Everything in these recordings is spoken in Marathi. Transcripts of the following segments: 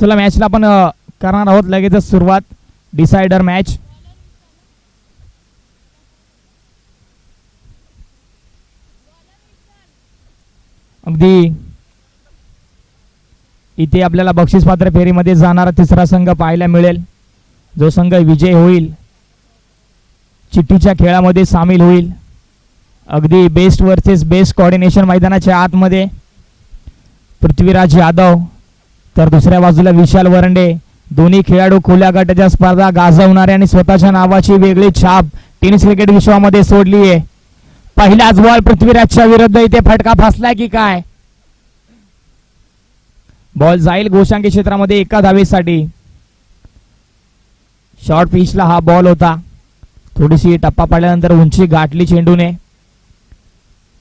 चला मॅचला आपण करणार आहोत. लगेचच सुरुवात. डिसायडर मॅच अगदी. इथे आपल्याला बक्षीस पात्र फेरीमध्ये जाणारा तिसरा संघ पाहायला मिळेल. जो संघ विजय होईल. चिठ्ठीच्या खेळामध्ये सामील होईल. अगदी बेस्ट वर्सेस बेस्ट कॉर्डिनेशन मैदानाच्या आतमध्ये. पृथ्वीराज यादव. तर दुसऱ्या बाजूला विशाल वरंडे. दोन्ही खेळाडू खुल्या गटाच्या स्पर्धा गाजवणारे आणि स्वतःच्या नावाची वेगळी छाप टेनिस क्रिकेट विश्वामध्ये सोडली आहे पहिलाच बॉल पृथ्वीराजच्या विरुद्ध इथे फटका फासलाय की काय? बॉल जाईल गोशांकी क्षेत्रामध्ये एका धावेसाठी. शॉर्ट पिचला हा बॉल होता. थोडीशी टप्पा पडल्यानंतर उंची गाठली चेंडूने.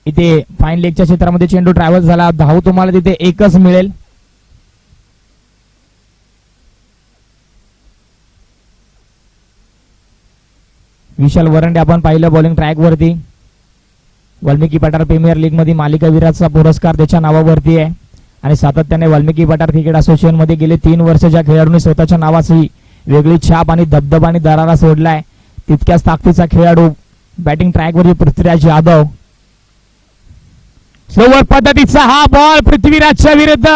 इथे फाईन लेगच्या क्षेत्रामध्ये चेंडू ट्रॅव्हल झाला. धाव तुम्हाला तिथे एकच मिळेल. विशाल वरंडे आपण पाहिलं बॉलिंग ट्रॅकवरती वाल्मिकी पठार प्रीमियर लीगमध्ये मालिका विराजचा पुरस्कार त्याच्या नावावरती आहे. आणि सातत्याने वाल्मिकी पठार क्रिकेट असोसिएशनमध्ये गेले तीन वर्ष ज्या खेळाडूंनी स्वतःच्या नावाची वेगळी छाप आणि धबधबा आणि दरारा सोडलाय. तितक्याच ताकदीचा खेळाडू बॅटिंग ट्रॅकवरती पृथ्वीराज यादव. स्लोवर पद्धतीचा हा बॉल पृथ्वीराजच्या विरुद्ध.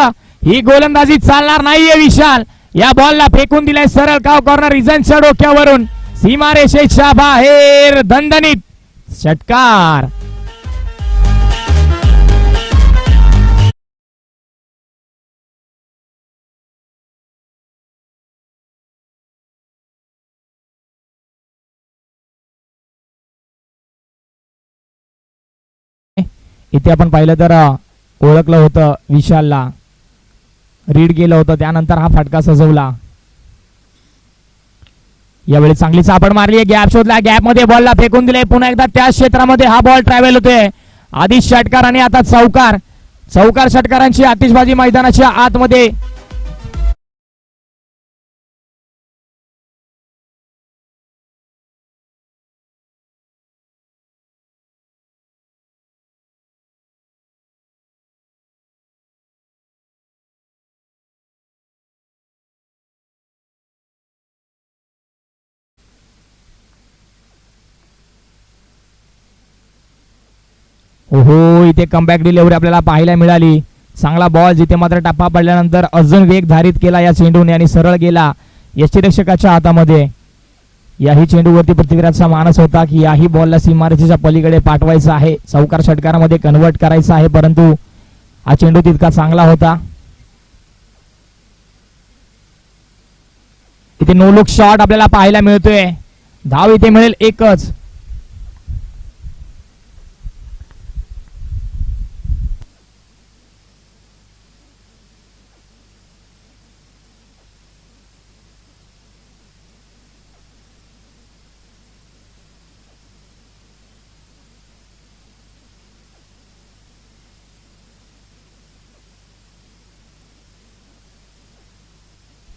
ही गोलंदाजी चालणार नाहीये विशाल. या बॉलला फेकून दिलाय सरळ काव कॉर्नर रिझनच्या डोक्यावरून. सीमारेषेच्या बाहेर दणदणीत षटकार. इथे आपण पाहिलं तर ओळखलं होतं विशालला. रीड केलं होतं त्यानंतर हा फटका सजवला. यावेळी चांगली सापड मारली आहे. गॅप शोधला. गॅपमध्ये बॉलला फेकून दिले पुन्हा एकदा त्या क्षेत्रामध्ये हा बॉल ट्रॅव्हल होतोय. आधी षटकार आणि आता चौकार. चौकार षटकारांची आतिषबाजी मैदानाच्या आतमध्ये. ओहो इथे कमबॅक डिलिव्हरी आपल्याला पाहायला मिळाली. चांगला बॉल जिथे मात्र टप्पा पडल्यानंतर अजून वेग धारित केला या चेंडूने आणि सरळ गेला यष्टीरक्षकाच्या हातामध्ये. याही चेंडूवरती पृथ्वीराजचा मानस होता की याही बॉलला सीमारेषेच्या पलीकडे पाठवायचा आहे. चौकार षटकारामध्ये कन्वर्ट करायचा आहे परंतु हा चेंडू तितका चांगला होता. इथे नो लुक शॉट आपल्याला पाहायला मिळतोय. धाव इथे मिळेल एकच.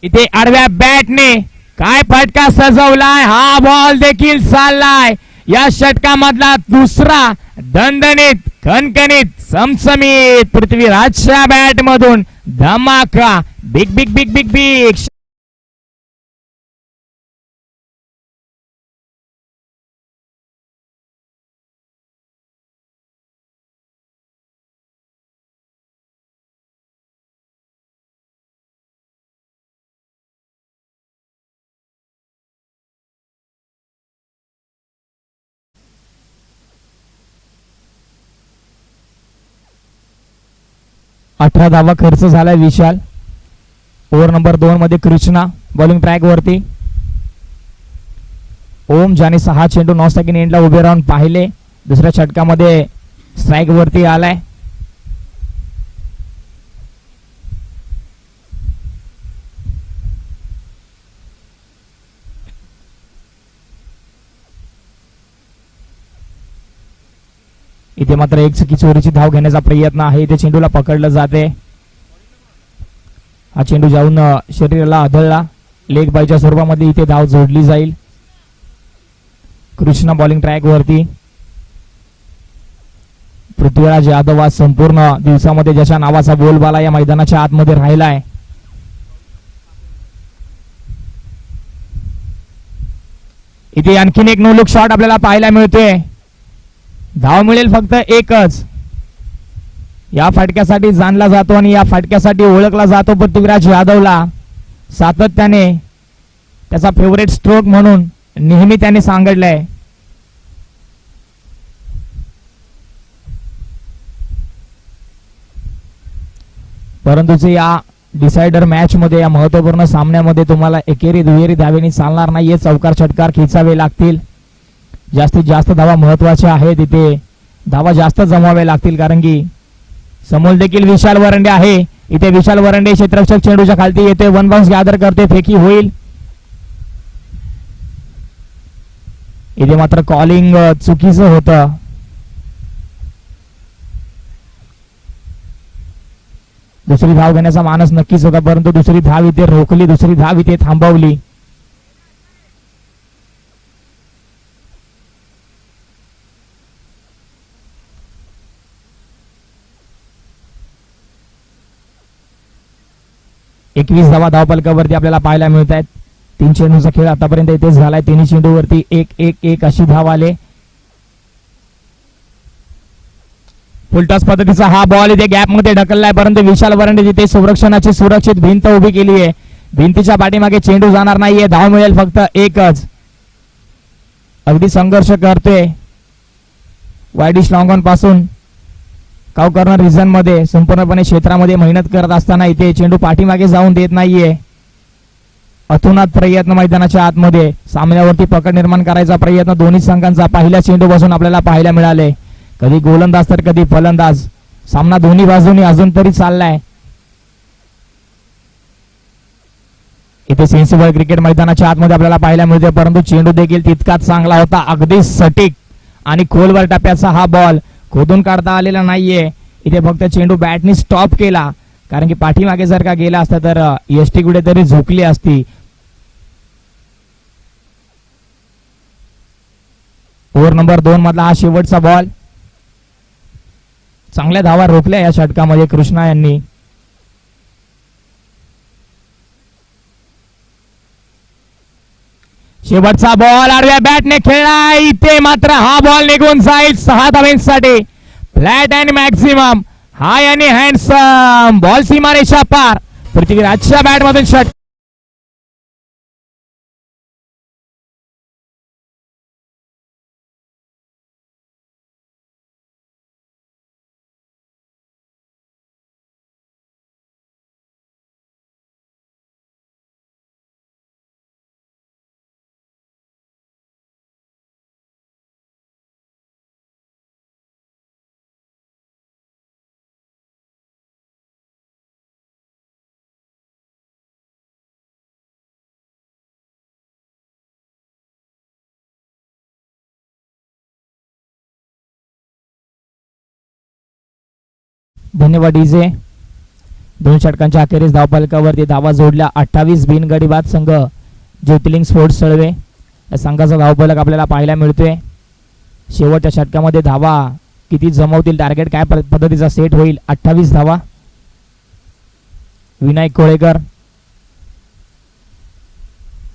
इथे आडव्या बॅटने काय फटका सजवलाय? हा बॉल देखील चाललाय. या षटकामधला दुसरा दणदणीत खणखणीत समसमीत पृथ्वीराजच्या बॅट मधून धमाका. Big big big big big अठरा धावा खर्च झाला विशाल. ओव्हर नंबर दोन मध्ये कृष्णा बॉलिंग ट्रॅक वरती. ओम ज्याने सहा चेंडू नऊ सेकंड एंडला उभे राहून पाहिले. दुसऱ्या षटकामध्ये स्ट्राईक वरती आलाय. इथे मात्र एक चुकी चोरीची धाव घेण्याचा प्रयत्न आहे. इथे चेंडूला पकडलं जाते. हा चेंडू जाऊन शरीराला आदळला. लेग बायच्या स्वरूपामध्ये इथे धाव जोडली जाईल. कृष्णा बॉलिंग ट्रॅकवरती. पृथ्वीराज यादव आज संपूर्ण दिवसामध्ये ज्याच्या नावाचा बोलबाला या मैदानाच्या आतमध्ये राहिला आहे इथे आणखीन एक नोलुक शॉट आपल्याला पाहायला मिळतोय. धाव मिळेल फक्त एकच. या फाटक्यासाठी जाणला जातो आणि या फाटक्यासाठी ओळखला जातो पृथ्वीराज यादवला. सातत्याने त्याचा फेवरेट स्ट्रोक म्हणून नेहमी त्याने सांगितलंय. परंतु या डिसायडर मॅच मध्ये या महत्त्वपूर्ण सामन्यामध्ये तुम्हाला एकेरी दुहेरी धावेनी चालणार नाहीये. चौकार षटकार खेचावे लागतील. जास्तीत जास्त धावा महत्त्वाचे आहेत इथे. धावा जास्त जमावे लागतील कारण की समोर देखील विशाल वरंडे आहे. इथे विशाल वरंडे क्षेत्रक्षक चेंडूच्या खालती येते वन बाउन्स गॅदर करते. फेकी होईल. इथे मात्र कॉलिंग चुकीचं होतं. दुसरी धाव घेण्याचा मानस नक्कीच होता परंतु दुसरी धाव इथे रोखली दुसरी धाव इथे थांबवली. एकवीस धावा धावपलकावरती आपल्याला पाहायला मिळत आहेत तीन चेंडूचा खेळ आतापर्यंत इथेच झालाय. तिन्ही चेंडूवरती एक एक एक अशी धाव आले. फुलटॉस पद्धतीचा हा बॉल इथे गॅपमध्ये ढकललाय. परंतु विशाल वरंडे तिथे संरक्षणाची सुरक्षित भिंत उभी केली आहे. भिंतीच्या पाठीमागे चेंडू जाणार नाहीये. धाव मिळेल फक्त एकच. अगदी संघर्ष करतोय. वायडिश लॉंगॉनपासून. काव कॉर्नर रिझनमध्ये संपूर्णपणे क्षेत्रामध्ये मेहनत करत असताना इथे चेंडू पाठीमागे जाऊन देत नाहीये. अथुनात प्रयत्न मैदानाच्या आतमध्ये सामन्यावरती पकड निर्माण करायचा प्रयत्न दोन्ही संघांचा. पहिल्या चेंडू बसून आपल्याला पाहायला मिळाले. कधी गोलंदाज तर कधी फलंदाज. सामना दोन्ही बाजूनी अजून तरी चाललाय. इथे सेन्सिबल क्रिकेट मैदानाच्या आतमध्ये आपल्याला पाहायला मिळते परंतु चेंडू देखील तितकाच चांगला होता अगदी सटीक. आणि खोलवर टप्प्याचा हा बॉल खोदून काढता आलेला नाहीये. इथे फक्त चेंडू बॅटनी स्टॉप केला. कारण की पाठीमागे जर का गेला असता तर एस टी कुठेतरी झोकली असती. ओव्हर नंबर दोन मधला हा शेवटचा बॉल चांगल्या धावा रोखल्या या षटकामध्ये कृष्णा यांनी. शेवटचा बॉल आडव्या बॅटने खेळला इथे मात्र हा बॉल निघून जाईल सहा धावेंसाठी. फ्लॅट अँड मॅक्झिमम हाय आणि हँडसम बॉल सीमारेषा पार. पृथ्वीराजच्या बॅट मधून षट धन्यवाद डीजे. दोन षटकांच्या अखेरीस धावपालकावरती धावा जोडल्या. अठ्ठावीस बिनगडी बाद संघ ज्योतिर्लिंग स्पोर्ट्स सळवे. या संघाचा धावपालक आपल्याला पाहायला मिळतोय. शेवटच्या षटकामध्ये धावा किती जमवतील टार्गेट काय पद्धतीचा सेट होईल? अठ्ठावीस धावा. विनायक कोळेकर.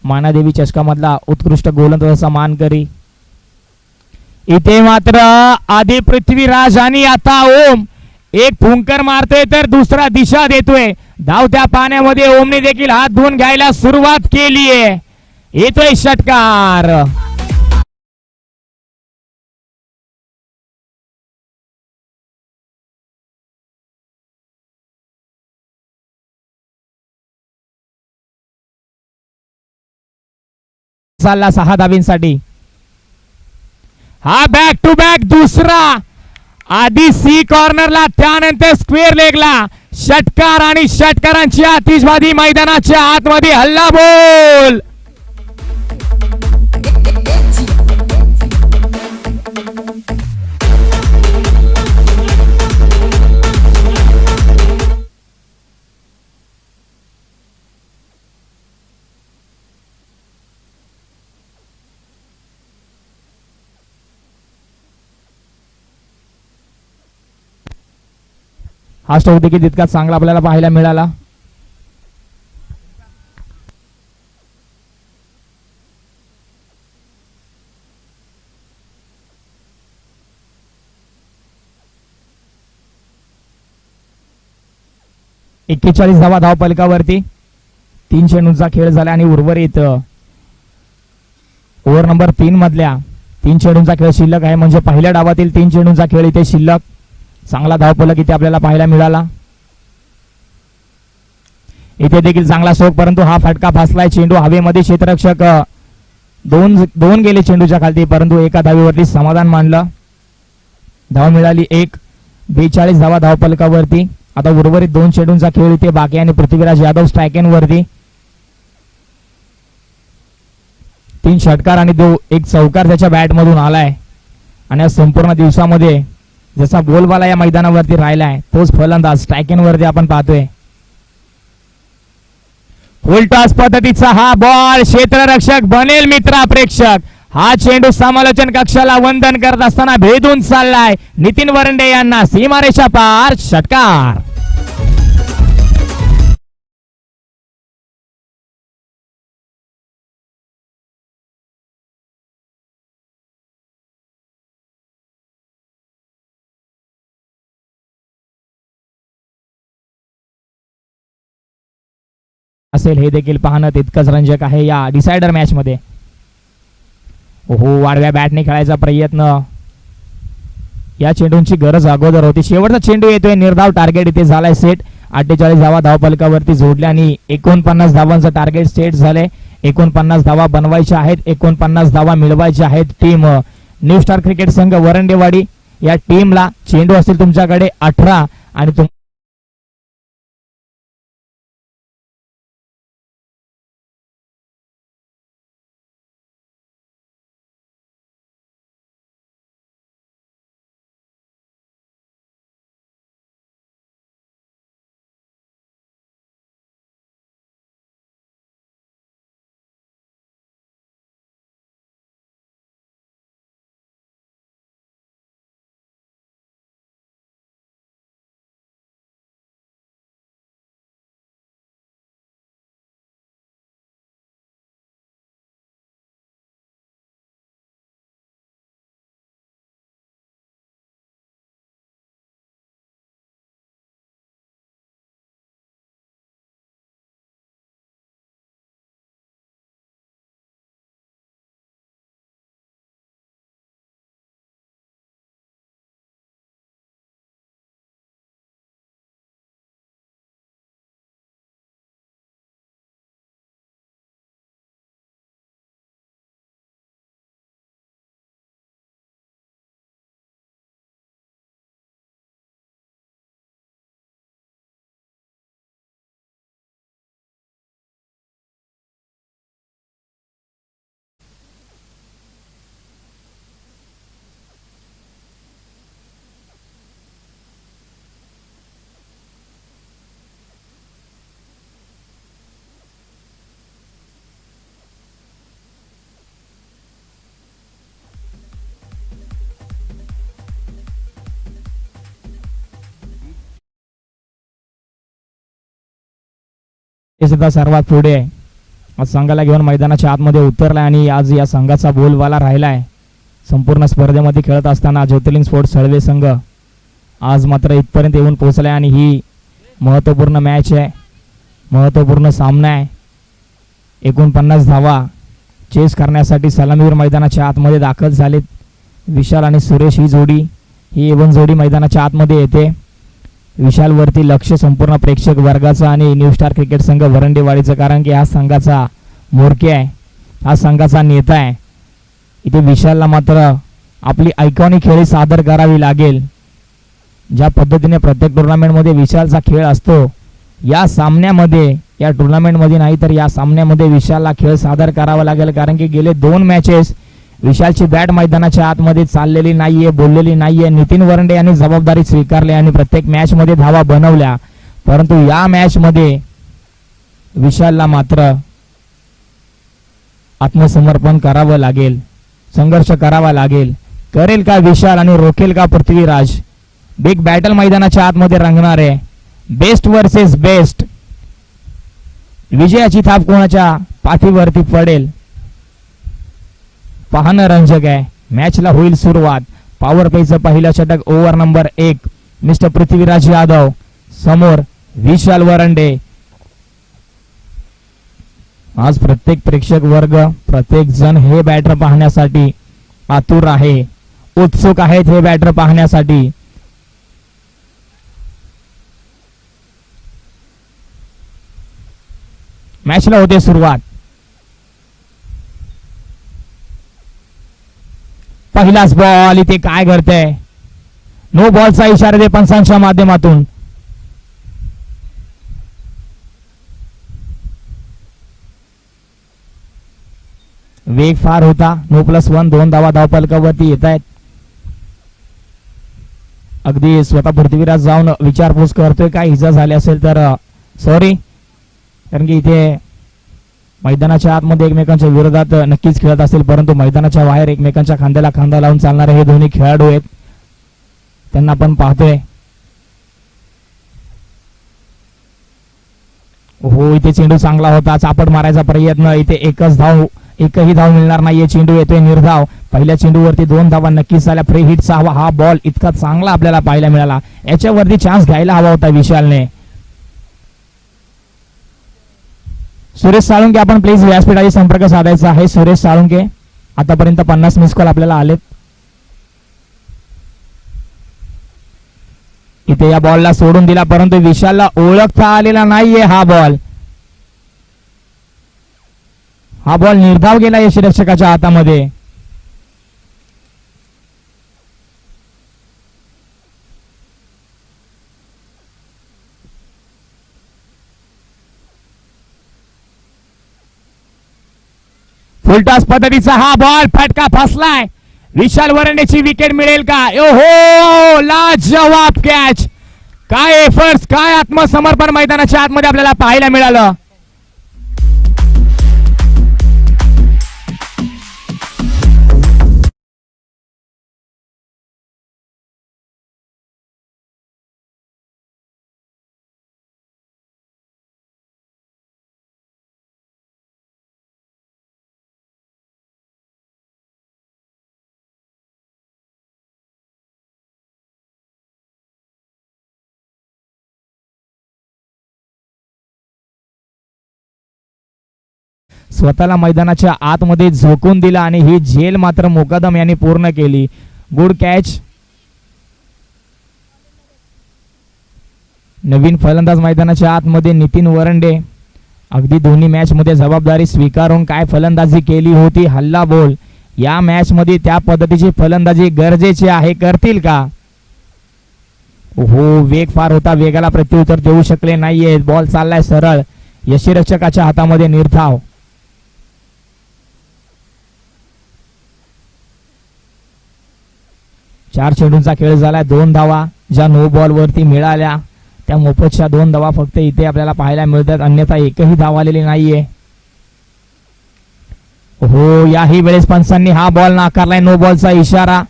मानादेवी चषकामधला उत्कृष्ट गोलंदाजाचा मानकरी. इथे मात्र आधी पृथ्वीराज आणि आता ओम. एक फुंकर मारतोय तर दुसरा दिशा देतोय. धावत्या पाण्यामध्ये ओमने देखील हात धुवून घ्यायला सुरुवात केलीये येतोय षटकार. चालला सहा धावींसाठी. हा बॅक टू बॅक दुसरा. आधी सी कॉर्नरला त्यानंतर स्क्वेअर लेगला षटकार आणि षटकारांची आतिषबाजी मैदानाच्या आतमध्ये. हल्ला बोल! हा स्ट्रोक देखील तितकाच चांगला आपल्याला पाहायला मिळाला. एक्केचाळीस धावा धाव पलकावरती. तीन चेंडूंचा खेळ झाला आणि उर्वरित ओव्हर नंबर तीन मधल्या तीन चेंडूंचा खेळ शिल्लक आहे. म्हणजे पहिल्या डावातील तीन चेंडूंचा खेळ इथे शिल्लक. चांगला धावपलक इथे आपल्याला पाहायला मिळाला? इथे देखील चांगला सोक परंतु हा फटका फासलाय चेंडू हवेमध्ये क्षेत्ररक्षक दोन दोन गेले चेंडूच्या खालती परंतु एका धावेवरती समाधान मानलं. धाव मिळाली एक बेचाळीस धावा धावपलकावरती आता उर्वरित दोन चेंडूंचा खेळ इथे बाकी आणि पृथ्वीराज यादव स्ट्रायकेन वरती तीन षटकार आणि दो एक चौकार त्याच्या बॅटमधून आलाय. आणि या संपूर्ण दिवसामध्ये जसा बोलबाला या मैदानावरती राहिलाय तोच फलंदाज स्ट्रायकिंगवरती वरती आपण पाहतोय. उलटास पद्धतीचा हा बॉल क्षेत्ररक्षक बनेल मित्रा प्रेक्षक. हा चेंडू समालोचन कक्षाला वंदन करत असताना भेदून चाललाय. नितीन वरंडे यांना सीमारेषा पार षटकार. असेल हे देखील पाहणं तितकंच रंजक आहे या डिसायडर मॅचमध्ये हो वाढव्या बॅटने खेळायचा प्रयत्न. या चेंडूंची गरज अगोदर होती. शेवटचा चेंडू येतोय. निर्धाव टार्गेट इथे झालाय सेट अठ्ठेचाळीस धावा धावपलकावरती जोडल्या आणि एकोणपन्नास धावांचं टार्गेट सेट झालंय. एकोणपन्नास धावा बनवायच्या आहेत. एकोणपन्नास धावा मिळवायच्या आहेत. टीम न्यू स्टार क्रिकेट संघ वरंडेवाडी या टीमला चेंडू असतील तुमच्याकडे अठरा आणि तुम हे सुद्धा सर्वात पुढे आहे. आज संघाला घेऊन मैदानाच्या आतमध्ये उतरलाय आणि आज या संघाचा बोलवाला राहिलाय. संपूर्ण स्पर्धेमध्ये खेळत असताना ज्योतिर्लिंग स्पोर्ट्स सळवे संघ आज मात्र इथपर्यंत येऊन पोहोचलाय आणि ही महत्त्वपूर्ण मॅच आहे. महत्त्वपूर्ण सामना आहे. एकोणपन्नास धावा चेस करण्यासाठी सलामीवर मैदानाच्या आतमध्ये दाखल झालेत. विशाल आणि सुरेश ही जोडी ही एवन जोडी मैदानाच्या आतमध्ये येते. विशालवरती लक्ष संपूर्ण प्रेक्षक वर्गाचं आणि न्यू स्टार क्रिकेट संघ वरंडेवाडीचं कारण की हा संघाचा मोरके आहे हा संघाचा नेता आहे. इथे विशालला मात्र आपली आयकॉनिक खेळी सादर करावी लागेल. ज्या पद्धतीने प्रत्येक टुर्नामेंटमध्ये विशालचा खेळ असतो या सामन्यामध्ये या टुर्नामेंटमध्ये नाही तर या सामन्यामध्ये विशालला खेळ सादर करावा लागेल कारण की गेले दोन मॅचेस विशालची बॅट मैदानाच्या आतमध्ये चाललेली नाहीये बोललेली नाहीये. नितीन वरंडे यांनी जबाबदारी स्वीकारली आणि प्रत्येक मॅच मध्ये धावा बनवल्या. परंतु या मॅच मध्ये विशालला मात्र आत्मसमर्पण करावं लागेल संघर्ष करावा लागेल. करेल का विशाल आणि रोखेल का पृथ्वीराज? बिग बॅटल मैदानाच्या आतमध्ये रंगणार आहे बेस्ट वर्सेस बेस्ट. विजयाची थाप कोणाच्या पाठीवरती पडेल? पाहणं रंजक आहे. मॅचला होईल सुरुवात. पॉवर प्लेचं पहिलं षटक ओव्हर नंबर एक. मिस्टर पृथ्वीराज यादव. समोर विशाल वरंडे. आज प्रत्येक प्रेक्षक वर्ग प्रत्येक जण हे बॅटर पाहण्यासाठी आतुर आहे. उत्सुक आहेत हे बॅटर पाहण्यासाठी. मॅचला होते सुरुवात. पहिलाच बॉल इथे काय करते नो बॉलचा इशारा दे पंचांच्या माध्यमातून. वेग फार होता. नो प्लस वन दोन धावा धावपलकावरती येत आहेत. अगदी स्वतः पृथ्वीराज जाऊन विचारपूस करतोय. काय इजा झाली असेल तर uh, सॉरी कारण की इथे मैदानाच्या आतमध्ये एकमेकांच्या विरोधात नक्कीच खेळत असेल परंतु मैदानाच्या बाहेर एकमेकांच्या खांद्याला खांदा लावून चालणारे हे दोन्ही खेळाडू आहेत. त्यांना आपण पाहतोय. हो इथे चेंडू चांगला होता. चापट मारायचा प्रयत्न. इथे एकच धाव एकही धाव मिळणार नाहीये. चेंडू येतोय निर्धाव. पहिल्या चेंडूवरती दोन धावा नक्कीच झाल्या. फ्री हिटचा हवा हा बॉल इतका चांगला आपल्याला पाहायला मिळाला. याच्यावरती चान्स घ्यायला हवा होता विशालने. सुरेश साळुंके आपण प्लीज व्यासपीठाशी संपर्क साधायचा आहे. सुरेश साळुंके आतापर्यंत पन्नास मिस कॉल आपल्याला आलेत. इथे या बॉलला सोडून दिला परंतु विशालला ओळखता आलेला नाहीये हा बॉल हा बॉल निर्धाव गेला यशरक्षकाच्या हातामध्ये. फुलटॉस पद्धतीचा हा बॉल फटका फसलाय. विशाल वरणेची विकेट मिळेल का? ओहो लाजवाब कॅच काय एफर्ट्स काय आत्मसमर्पण मैदानाच्या आतमध्ये आपल्याला पाहायला मिळालं. स्वतःला मैदानाच्या आतमध्ये झोकून दिला आणि ही झेल मात्र मुकादम यांनी पूर्ण केली. गुड कॅच नवीन फलंदाज मैदानाच्या आतमध्ये नितीन वरंडे. अगदी दोन्ही मॅचमध्ये जबाबदारी स्वीकारून काय फलंदाजी केली होती हल्ला बोल. या मॅचमध्ये त्या पद्धतीची फलंदाजी गरजेची आहे करतील का? हो वेग फार होता. वेगाला प्रत्युत्तर देऊ शकले नाहीये बॉल चाललाय सरळ. यशीरक्षकाच्या हातामध्ये निर्धाव. चार चेंडूंचा खेळ झाला दोन धावा ज्या नो बॉल वरती मिळाल्या त्या मोफतच्या दोन धावा फक्त इथे आपल्याला पाहायला मिळतात. अन्यथा एकही धाव आलेली नाहीये. हो याही वेळेस पंचांनी हा बॉल नाकारलाय. नो बॉलचा इशारा.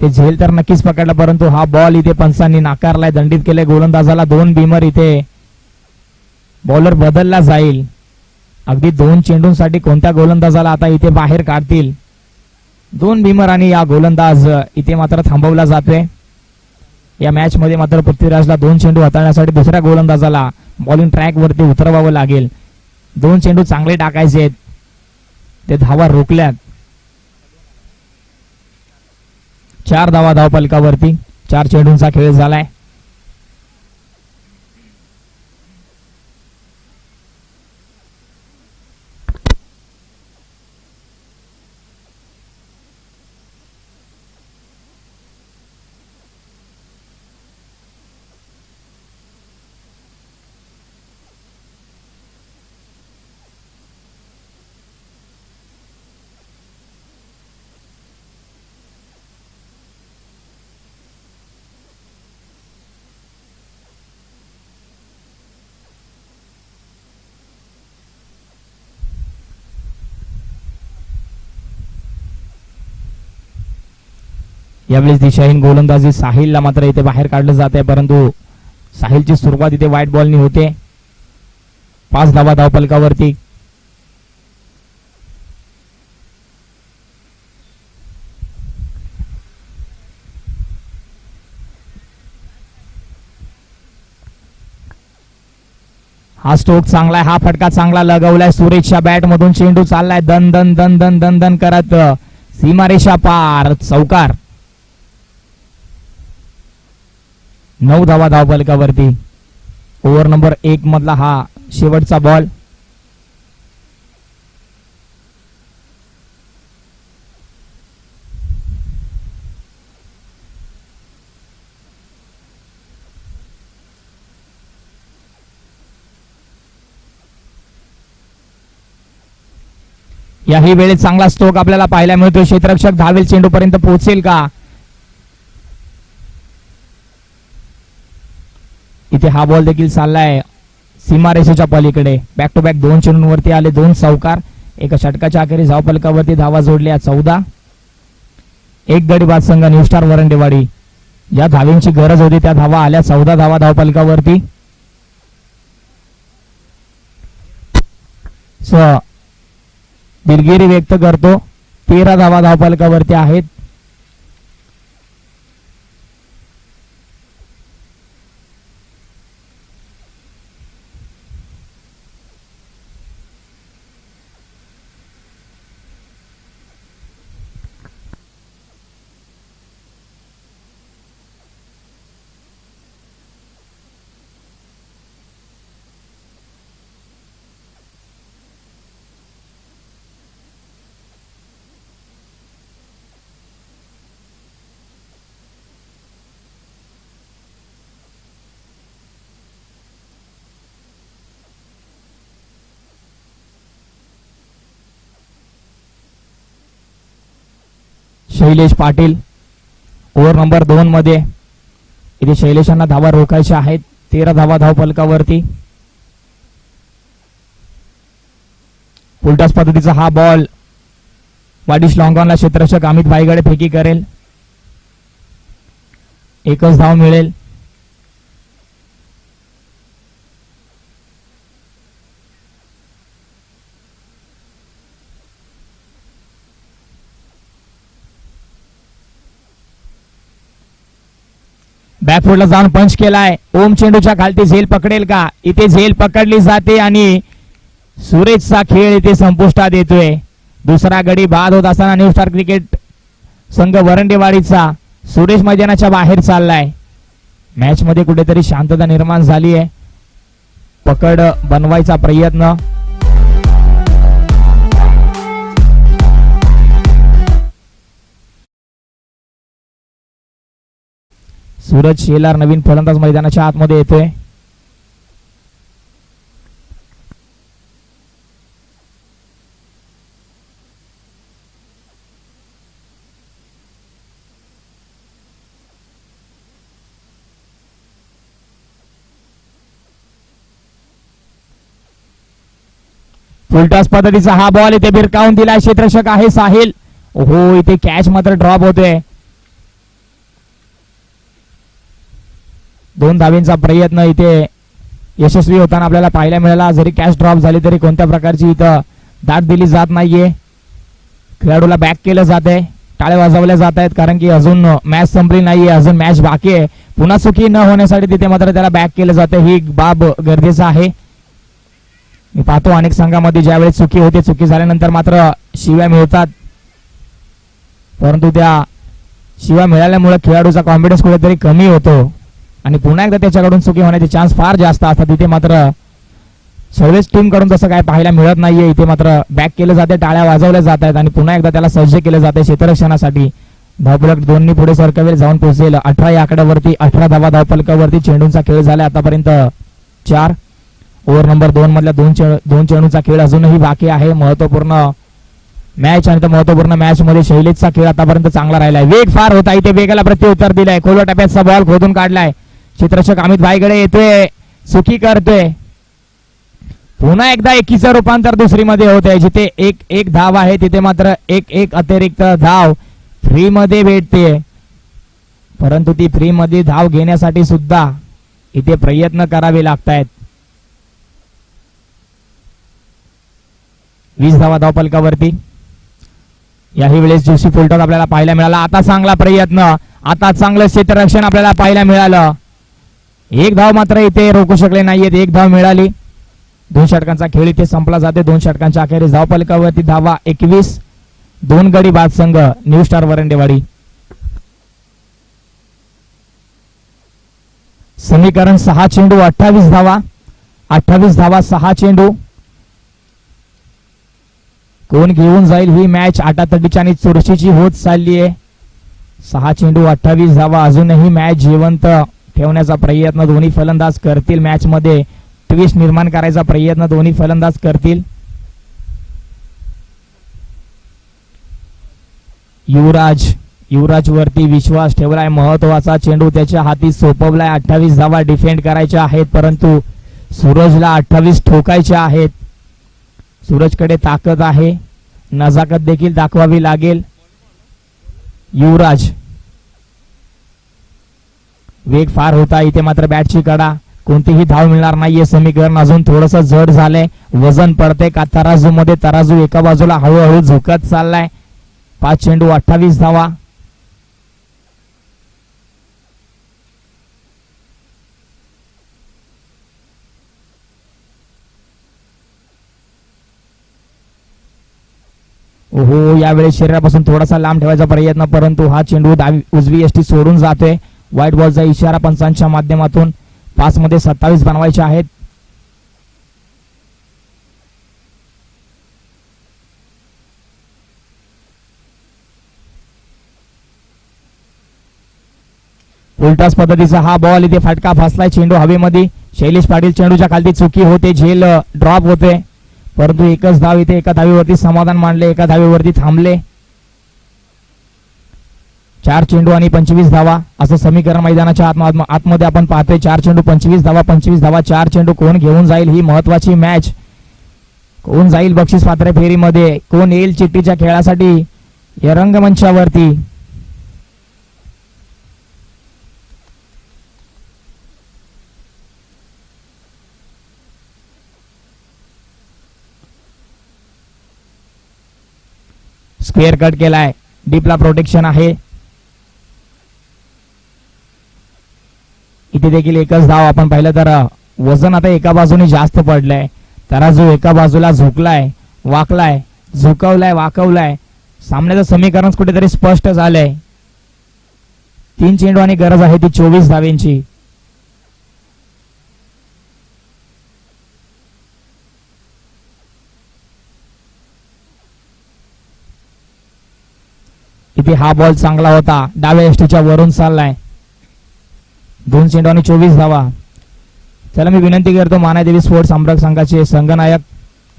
ते झेल तर नक्कीच पकडला परंतु हा बॉल इथे पंचांनी नाकारलाय. दंडित केले गोलंदाजाला दोन बीमर इथे. बॉलर बदलला जाईल. अगदी दोन चेंडूंसाठी कोणत्या गोलंदाजाला आता इथे बाहेर काढतील? दोन भीमर आणि या गोलंदाज इथे मात्र थांबवला जातोय. या मॅच मध्ये मात्र पृथ्वीराजला दोन चेंडू हाताळण्यासाठी दुसऱ्या गोलंदाजाला बॉलिंग ट्रॅक वरती उतरवावं लागेल. दोन चेंडू चांगले टाकायचे आहेत. ते धावा रोखल्यात. चार धावा धावपलकावरती चार चेंडूंचा खेळ झालाय. यावेळेस दिशाहीन गोलंदाजी साहिलला मात्र इथे बाहेर काढलं जात आहे परंतु साहिलची सुरुवात इथे वाईट बॉलनी होते. पाच धावा धावपलकावरती. हा स्ट्रोक चांगला आहे हा फटका चांगला लगवलाय. सुरेशच्या बॅट मधून चेंडू चाललाय. दन दन दन दन दन दन करत सीमारेषा पार. चौकार. नऊ धावा धाव फलकावरती ओव्हर नंबर एक मधला हा शेवटचा बॉल याही वेळेत चांगला स्ट्रोक आपल्याला पाहायला मिळतो क्षेत्ररक्षक धावेल चेंडूपर्यंत पोहोचेल का? इथे हा बॉल देखील चाललाय. सीमारेषेच्या पलीकडे. बॅक टू बॅक दोन चेंडूंवरती आले दोन सावकार. एका षटकाच्या अखेरीस धावपलकावरती धावा जोडल्या चौदा. एक गडी बाद संघ न्यू स्टार वरंडेवाडी. ज्या धावींची गरज होती त्या धावा आल्या. चौदा धावा धावपलकावरती. दिलगिरी व्यक्त करतो. तेरा धावा धावपलकावरती आहेत. शैलेश पाटील. ओव्हर नंबर दोन मध्ये. इथे शैलेशांना धावा रोखायच्या आहेत. तेरा धावा धाव फलकावरती उलटाच पद्धतीचा हा बॉल वाडिश लॉंगॉनला क्षेत्रक्षक अमित भाईगडे फेकी करेल. एकच धाव मिळेल. बॅकफुटला जाऊन पंच केलाय. ओम चेंडूच्या खालती झेल पकडेल का? इथे झेल पकडली जाते आणि सुरेशचा खेळ इथे संपुष्टात येतोय. दुसरा गडी बाद होत असताना न्यू स्टार क्रिकेट संघ वरंडेवाडीचा सुरेश मैदानाच्या बाहेर चाललाय. मॅच मध्ये कुठेतरी शांतता निर्माण झाली आहे पकड बनवायचा प्रयत्न. सूरज शेलार नवीन फलंदाज मैदानाच्या आतमध्ये येतोय. फुलटॉस पद्धतीचा हा बॉल इथे भिरकावून दिला क्षेत्रक्षक आहे साहिल. हो इथे कॅच मात्र ड्रॉप होतोय. दोन धावींचा प्रयत्न इथे यशस्वी होताना आपल्याला पाहायला मिळाला. जरी कॅश ड्रॉप झाली तरी कोणत्या प्रकारची इथं दाट दिली जात नाहीये. खेळाडूला बॅक केलं जात आहे टाळे वाजवल्या जात आहेत कारण की अजून मॅच संपली नाहीये अजून मॅच बाकी आहे. पुन्हा चुकी न होण्यासाठी तिथे मात्र त्याला बॅक केलं जातं ही बाब गरजेचं आहे. मी पाहतो अनेक संघामध्ये ज्यावेळेस चुकी होते चुकी झाल्यानंतर मात्र शिव्या मिळतात. परंतु त्या शिव्या मिळाल्यामुळे खेळाडूचा कॉन्फिडन्स कुठेतरी कमी होतो. आणि पुन्हा एकदा त्याच्याकडून चुकी होण्याचे चान्स फार जास्त असतात. तिथे मात्र सर्वेच टीमकडून तसं काय पाहायला मिळत नाहीये. इथे मात्र बॅक केलं जाते टाळ्या वाजवल्या जात आहेत आणि पुन्हा एकदा त्याला सज्ज केलं जाते क्षेत्ररक्षणासाठी धावफलक दोन्ही पुढे सरकवेल जाऊन पोहोचेल. अठरा या आकड्यावरती अठरा धावा धावफलकावरती चेंडूंचा खेळ झाला आतापर्यंत चार. ओव्हर नंबर दोन मधल्या दोन चे दोन चेंडूचा खेळ अजूनही बाकी आहे. महत्त्वपूर्ण मॅच आणि त्या महत्त्वपूर्ण मॅच मध्ये शैलेशचा खेळ आतापर्यंत चांगला राहिलाय. वेग फार होता इथे वेगाला प्रत्युत्तर दिलाय. खोलवा टप्प्याचा बॉल खोदून काढलाय. चित्रक्षक अमित भाईकडे येतोय. सुखी करतोय. पुन्हा एकदा एकीचं रूपांतर दुसरीमध्ये होत आहे जिथे एक एक धाव आहे तिथे मात्र एक एक अतिरिक्त धाव फ्रीमध्ये भेटते परंतु ती फ्रीमध्ये धाव घेण्यासाठी सुद्धा इथे प्रयत्न करावे लागतायत. वीस धावा धावपलकावरती याही वेळेस जोशी फुलटॉस आपल्याला पाहायला मिळाला. आता चांगला प्रयत्न. आता चांगलं क्षेत्ररक्षण आपल्याला पाहायला मिळालं. एक धाव मात्र इथे रोखू शकले नाहीयेत. एक धाव मिळाली. दोन षटकांचा खेळ इथे संपला जाते. दोन षटकांच्या अखेरीस धावपालिकावरती धावा एकवीस. दोन गडी बाद संघ न्यू स्टार वरंडेवाडी. समीकरण सहा चेंडू अठ्ठावीस धावा. अठ्ठावीस धावा सहा चेंडू. कोण घेऊन जाईल ही मॅच? आटातटीची आणि चुरशीची होत चालली आहे सहा चेंडू अठ्ठावीस धावा. अजूनही मॅच जिवंत. ठेवण्याचा प्रयत्न दोन्ही फलंदाज करतील. मॅचमध्ये ट्विस्ट निर्माण करायचा प्रयत्न दोन्ही फलंदाज करतील. युवराज युवराज वरती विश्वास ठेवलाय. महत्त्वाचा चेंडू त्याच्या हाती सोपवलाय. अठ्ठावीस धावा डिफेंड करायच्या आहेत परंतु सूरजला अठ्ठावीस ठोकायच्या आहेत. सूरजकडे ताकद आहे. नजाकत देखील दाखवावी लागेल. युवराज वेग फार होता इथे मात्र बॅटची कडा कोणतीही धाव मिळणार नाहीये. समीकरण अजून थोडस जड झालंय. वजन पडते का? तराजू मध्ये तराजू एका बाजूला हळूहळू झुकत चाललाय. पाच चेंडू अठ्ठावीस धावा. ओहो यावेळी शरीरापासून थोडासा लांब ठेवायचा प्रयत्न परंतु हा चेंडू डावी उजवी एसटी सोडून जातोय. व्हाईट बॉलचा इशारा पंचांच्या माध्यमातून. पाच मध्ये सत्तावीस बनवायचे आहेत. उलटास पद्धतीचा हा बॉल इथे फटका फासलाय चेंडू हवेमध्ये. शैलेश पाटील चेंडूच्या खालती चुकी होते झेल ड्रॉप होते. परंतु एकच धाव इथे एका धावीवरती समाधान मानले एका धावीवरती थांबले. चार चेंडू आणि पंचवीस धावा असं समीकरण मैदानाच्या आत्म आत्म- आतमध्ये आपण पाहतोय. चार चेंडू पंचवीस धावा पंचवीस धावा चार चेंडू कोण घेऊन जाईल ही महत्वाची मॅच कोण जाईल बक्षीस पात्र फेरीमध्ये? कोण येईल चिठ्ठीच्या खेळासाठी? या रंगमंचावरती. स्क्वेअर कट केलाय. डीपला प्रोटेक्शन आहे. इथे देखील एकच धाव आपण पाहिलं तर वजन आता एका बाजूने जास्त पडलंय. तराजू एका बाजूला झुकलाय वाकलाय झुकवलाय वाकवलाय सामन्याचं समीकरण कुठेतरी स्पष्ट झालंय. तीन चेंडू आणि गरज आहे ती चोवीस धावेंची. इथे हा बॉल चांगला होता. डाव्या एष्टीच्या वरून चाललाय. दोन चेंडू आणि चोवीस धावा. चला मी विनंती करतो मानादेवी स्पोर्ट्स अमरक संघाचे संघनायक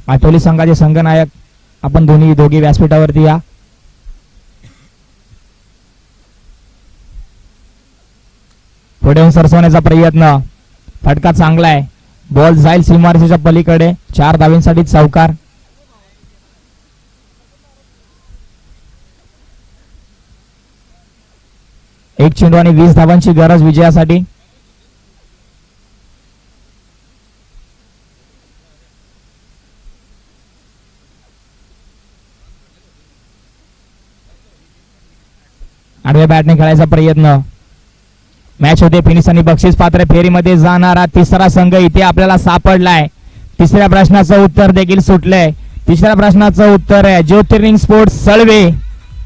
आठवली संघाचे संघनायक आपण दोन्ही दोघी व्यासपीठावरती या. पुढे येऊन सरसवण्याचा प्रयत्न. फटका चांगला आहे. बॉल जाईल सीमारसीच्या पलीकडे. चार धावींसाठी चौकार एक चेंडू आणि वीस धावांची गरज विजयासाठी. आडव्या बॅटने खेळायचा प्रयत्न. मॅच होते फिनिश आणि बक्षीस पात्र. फेरीमध्ये जाणारा तिसरा संघ इथे आपल्याला सापडलाय. तिसऱ्या प्रश्नाचं उत्तर देखील सुटलंय. तिसऱ्या प्रश्नाचं उत्तर आहे. ज्योतिर्लिंग स्पोर्ट्स सळवे.